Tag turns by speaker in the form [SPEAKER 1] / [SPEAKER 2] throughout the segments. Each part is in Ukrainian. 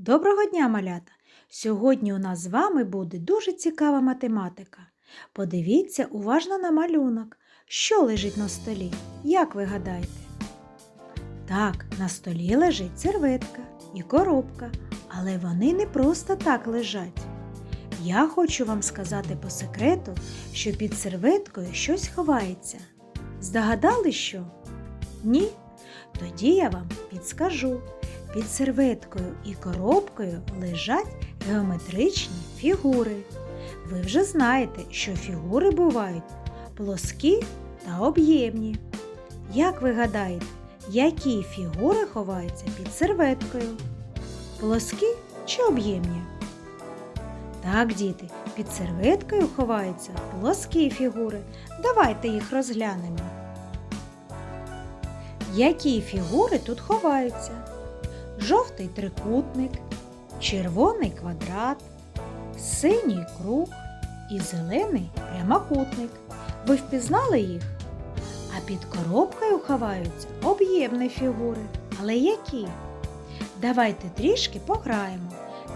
[SPEAKER 1] Доброго дня, малята! Сьогодні у нас з вами буде дуже цікава математика. Подивіться уважно на малюнок, що лежить на столі. Як ви гадаєте? Так, на столі лежить серветка і коробка, але вони не просто так лежать. Я хочу вам сказати по секрету, що під серветкою щось ховається. Здогадали що? Ні? Тоді я вам підскажу. Під серветкою і коробкою лежать геометричні фігури. Ви вже знаєте, що фігури бувають плоскі та об'ємні. Як ви гадаєте, які фігури ховаються під серветкою? Плоскі чи об'ємні? Так, діти, під серветкою ховаються плоскі фігури. Давайте їх розглянемо. Які фігури тут ховаються? Жовтий трикутник, червоний квадрат, синій круг і зелений прямокутник. Ви впізнали їх? А під коробкою ховаються об'ємні фігури. Але які? Давайте трішки пограємо.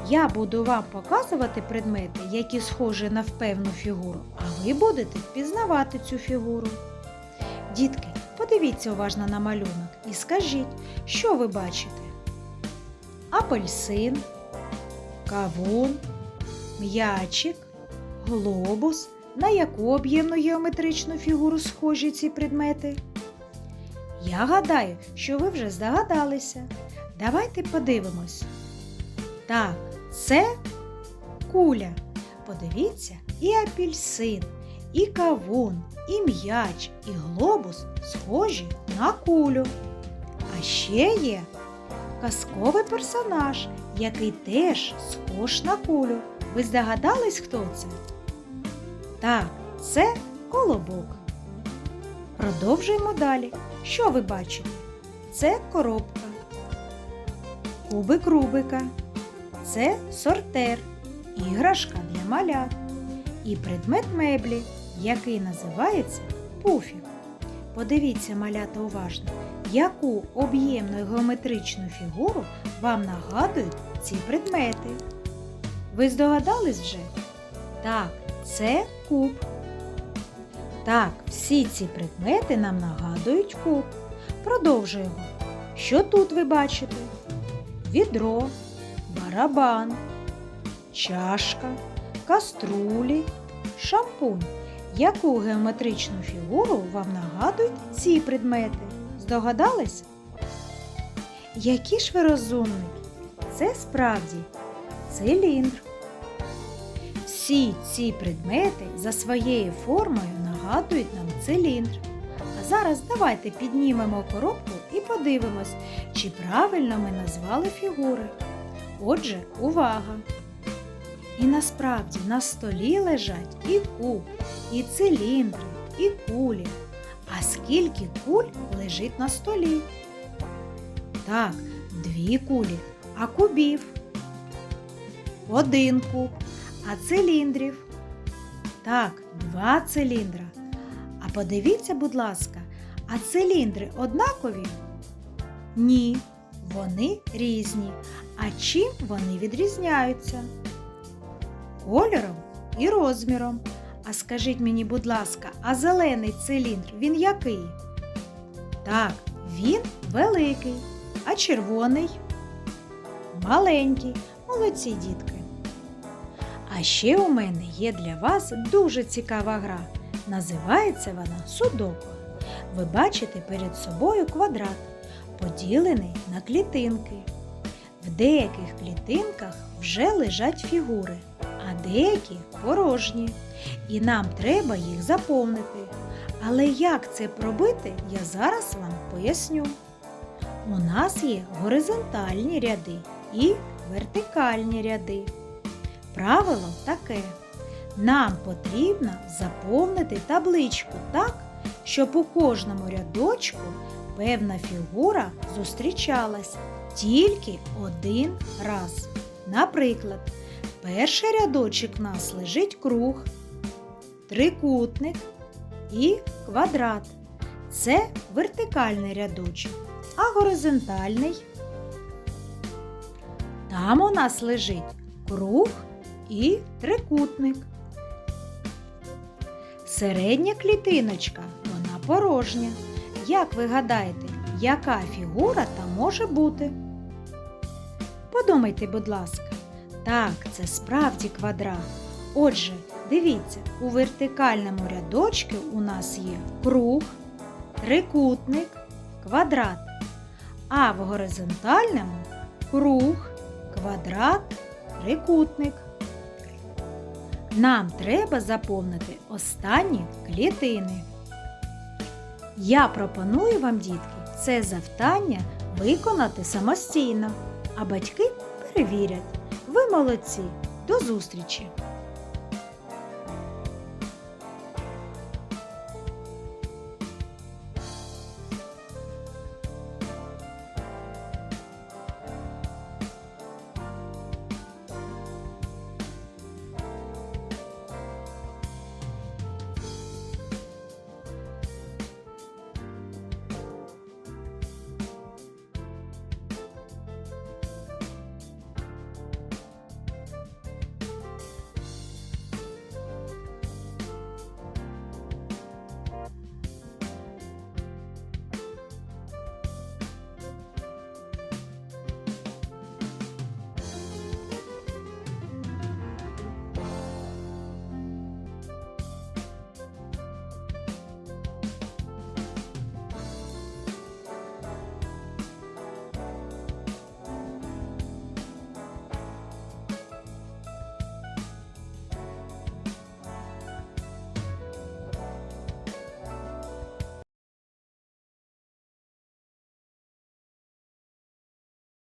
[SPEAKER 1] Я буду вам показувати предмети, які схожі на впевну фігуру, а ви будете впізнавати цю фігуру. Дітки, подивіться уважно на малюнок і скажіть, що ви бачите? Апельсин, кавун, м'ячик, глобус. На яку об'ємну геометричну фігуру схожі ці предмети? Я гадаю, що ви вже здогадалися. Давайте подивимось. Так, це куля. Подивіться, і апельсин, і кавун, і м'яч, і глобус схожі на кулю. А ще є казковий персонаж, який теж схож на кулю. Ви здогадались, хто це? Так, це колобок. Продовжуємо далі. Що ви бачите? Це коробка. Кубик Рубика. Це сортер, іграшка для малят. І предмет меблі, який називається пуфік. Подивіться малята уважно, яку об'ємну геометричну фігуру вам нагадують ці предмети. Ви здогадались вже? Так, це куб. Так, всі ці предмети нам нагадують куб. Продовжуємо. Що тут ви бачите? Відро, барабан, чашка, каструлі, шампунь. Яку геометричну фігуру вам нагадують ці предмети? Здогадались? Які ж ви розумники? Це справді циліндр. Всі ці предмети за своєю формою нагадують нам циліндр. А зараз давайте піднімемо коробку і подивимось, чи правильно ми назвали фігури. Отже, увага! І насправді на столі лежать і куб, і циліндри, і кулі. А скільки куль лежить на столі? Так, дві кулі, а кубів. Один куб, а циліндрів. Так, два циліндра. А подивіться, будь ласка, а циліндри однакові? Ні, вони різні. А чим вони відрізняються? Кольором і розміром. А скажіть мені, будь ласка, а зелений циліндр він який? Так, він великий, а червоний маленький. Молодці дітки. А ще у мене є для вас дуже цікава гра. Називається вона Судоку. Ви бачите перед собою квадрат, поділений на клітинки. В деяких клітинках вже лежать фігури, деякі порожні і нам треба їх заповнити. Але як це пробити, я зараз вам поясню. У нас є горизонтальні ряди і вертикальні ряди. Правило таке. Нам потрібно заповнити табличку так, щоб у кожному рядочку певна фігура зустрічалась тільки один раз. Наприклад, перший рядочок у нас лежить круг трикутник і квадрат. Це вертикальний рядочок, а горизонтальний. Там у нас лежить круг і трикутник. Середня клітиночка, вона порожня. Як ви гадаєте, яка фігура там може бути? Подумайте, будь ласка. Так, це справді квадрат. Отже, дивіться, у вертикальному рядочку у нас є круг, трикутник, квадрат. А в горизонтальному круг, квадрат, трикутник. Нам треба заповнити останні клітини. Я пропоную вам, дітки, це завдання виконати самостійно, а батьки перевірять. Ви молодці! До зустрічі!